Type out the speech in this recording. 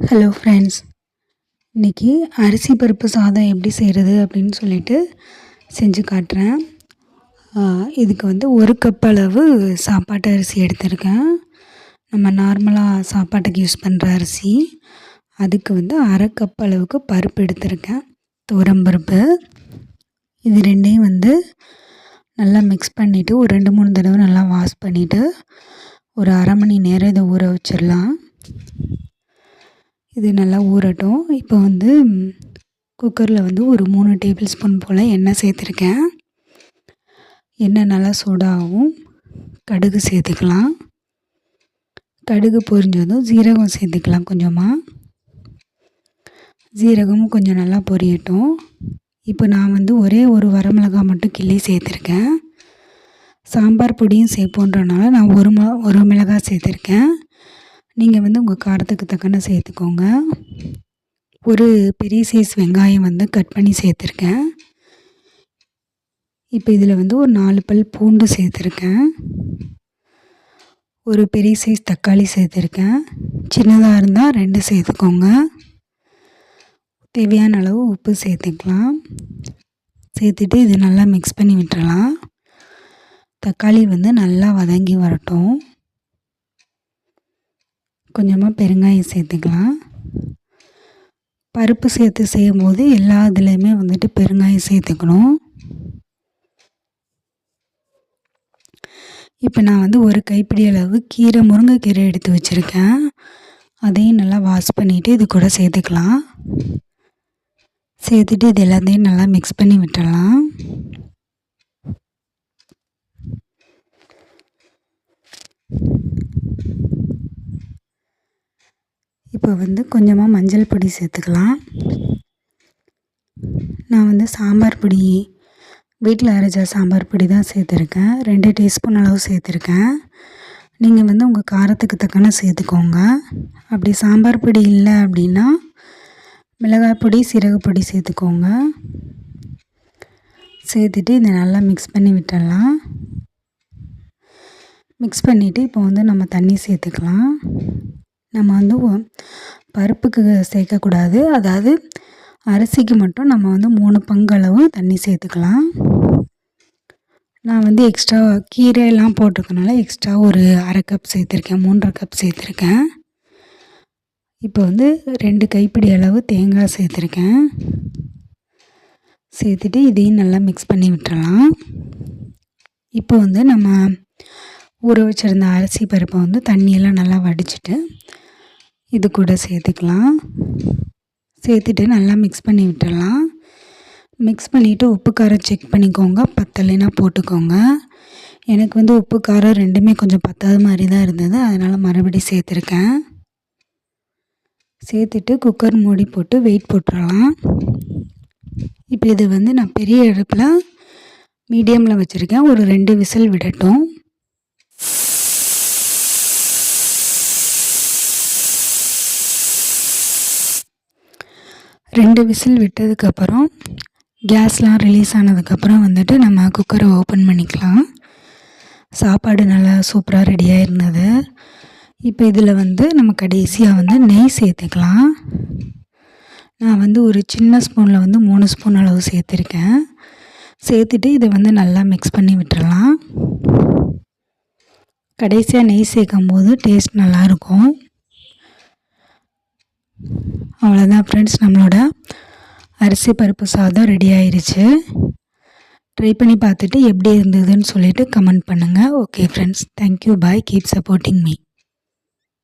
Hello friends இன்றைக்கி அரிசி பருப்பு சாதம் எப்படி செய்கிறது அப்படின்னு சொல்லிட்டு செஞ்சு காட்டுறேன். இதுக்கு வந்து ஒரு கப் அளவு சாப்பாட்டு அரிசி எடுத்திருக்கேன். நம்ம நார்மலாக சாப்பாட்டுக்கு யூஸ் பண்ணுற அரிசி. அதுக்கு வந்து அரை கப் அளவுக்கு பருப்பு எடுத்திருக்கேன். பருப்பு. இது ரெண்டையும் வந்து நல்லா மிக்ஸ் பண்ணிவிட்டு ஒரு ரெண்டு மூணு தடவை நல்லா வாஷ் பண்ணிவிட்டு ஒரு அரை மணி நேரம் இதை ஊற வச்சிடலாம். இது நல்லா ஊறட்டும். இப்போ வந்து குக்கரில் வந்து ஒரு மூணு டேபிள் ஸ்பூன் போல் எண்ணெய் சேர்த்துருக்கேன். எண்ணெய் நல்லா சூடாகவும் கடுகு சேர்த்துக்கலாம். கடுகு பொரிஞ்சதும் ஜீரகம் சேர்த்துக்கலாம் கொஞ்சமாக ஜீரகமும் கொஞ்சம் நல்லா பொரியட்டும். இப்போ நான் வந்து ஒரே ஒரு வரமிளகாய் மட்டும் கிள்ளி சேர்த்துருக்கேன். சாம்பார் பொடியும் சேர்ப்போன்றனால நான் ஒரு ம ஒரு மிளகாய் சேர்த்துருக்கேன். நீங்கள் வந்து உங்கள் காரத்துக்கு தக்கன சேர்த்துக்கோங்க. ஒரு பெரிய சைஸ் வெங்காயம் வந்து கட் பண்ணி சேர்த்துருக்கேன். இப்போ இதில் வந்து ஒரு நாலு பல் பூண்டு சேர்த்துருக்கேன். ஒரு பெரிய சைஸ் தக்காளி சேர்த்துருக்கேன். சின்னதாக இருந்தால் ரெண்டு சேர்த்துக்கோங்க. தேவையான அளவு உப்பு சேர்த்துக்கலாம். சேர்த்துட்டு இது நல்லா மிக்ஸ் பண்ணி விட்டுறலாம். தக்காளி வந்து நல்லா வதங்கி வரட்டும். கொஞ்சமாக பெருங்காயம் சேர்த்துக்கலாம். பருப்பு சேர்த்து செய்யும்போது எல்லா இதுலேயுமே வந்துட்டு பெருங்காயம் சேர்த்துக்கணும். இப்போ நான் வந்து ஒரு கைப்பிடி அளவு கீரை முருங்கைக்கீரை எடுத்து வச்சுருக்கேன். அதையும் நல்லா வாஷ் பண்ணிவிட்டு இது கூட சேர்த்துக்கலாம். சேர்த்துட்டு இது எல்லாத்தையும் நல்லா மிக்ஸ் பண்ணி விட்டுடலாம். இப்போ வந்து கொஞ்சமாக மஞ்சள் பொடி சேர்த்துக்கலாம். நான் வந்து சாம்பார் பொடி வீட்டில் அரைச்ச சாம்பார் பொடி தான் சேர்த்துருக்கேன். ரெண்டு டீஸ்பூன் அளவு சேர்த்துருக்கேன். நீங்கள் வந்து உங்கள் காரத்துக்கு தக்கன சேர்த்துக்கோங்க. அப்படி சாம்பார் பொடி இல்லை அப்படின்னா மிளகாய் பொடி சீரக பொடி சேர்த்துக்கோங்க. சேர்த்துட்டு இதை நல்லா மிக்ஸ் பண்ணி விட்டுடலாம். மிக்ஸ் பண்ணிவிட்டு இப்போ வந்து நம்ம தண்ணி சேர்த்துக்கலாம். நம்ம வந்து பருப்புக்கு சேர்க்கக்கூடாது. அதாவது அரிசிக்கு மட்டும் நம்ம வந்து மூணு பங்களவு தண்ணி சேர்த்துக்கலாம். நான் வந்து எக்ஸ்ட்ரா கீரையெல்லாம் போட்டிருக்கனால எக்ஸ்ட்ரா ஒரு அரை கப் சேர்த்துருக்கேன் மூன்றரை கப் சேர்த்துருக்கேன். இப்போ வந்து ரெண்டு கைப்பிடி அளவு தேங்காய் சேர்த்துருக்கேன். சேர்த்துட்டு இதையும் நல்லா மிக்ஸ் பண்ணி விட்டுறலாம். இப்போ வந்து நம்ம ஊற வச்சுருந்த அரிசி பருப்பை வந்து தண்ணியெல்லாம் நல்லா வடிச்சிட்டு இது கூட சேர்த்துக்கலாம். சேர்த்துட்டு நல்லா மிக்ஸ் பண்ணி விட்டுடலாம். மிக்ஸ் பண்ணிவிட்டு உப்பு காரம் செக் பண்ணிக்கோங்க. பத்தலைனா போட்டுக்கோங்க. எனக்கு வந்து உப்பு காரம் ரெண்டுமே கொஞ்சம் பத்தாத மாதிரி தான் இருந்தது. அதனால் மறுபடியும் சேர்த்துருக்கேன். சேர்த்துட்டு குக்கர் மூடி போட்டு வெயிட் போட்டுடலாம். இப்போ இது வந்து நான் பெரிய அடுப்பில் மீடியமில் வச்சுருக்கேன். ஒரு ரெண்டு விசில் விடட்டும். ரெண்டு விசில் விட்டதுக்கப்புறம் கேஸ்லாம் ரிலீஸ் ஆனதுக்கப்புறம் வந்துட்டு நம்ம குக்கரை ஓப்பன் பண்ணிக்கலாம். சாப்பாடு நல்லா சூப்பராக ரெடியாக இருந்தது இப்போ இதில் வந்து நம்ம கடைசியாக வந்து நெய் சேர்த்துக்கலாம். நான் வந்து ஒரு சின்ன ஸ்பூனில் வந்து மூணு ஸ்பூன் அளவு சேர்த்துருக்கேன். சேர்த்துட்டு இதை வந்து நல்லா மிக்ஸ் பண்ணி விட்டுறலாம். கடைசியாக நெய் சேர்க்கும் போது டேஸ்ட் நல்லாயிருக்கும். அவ்வளோதான் ஃப்ரெண்ட்ஸ் நம்மளோட அரிசி பருப்பு சாதம் ரெடி ஆயிடுச்சு ட்ரை பண்ணி பார்த்துட்டு எப்படி இருந்ததுன்னு சொல்லிவிட்டு கமெண்ட் பண்ணுங்கள் okay friends thank you bye keep supporting me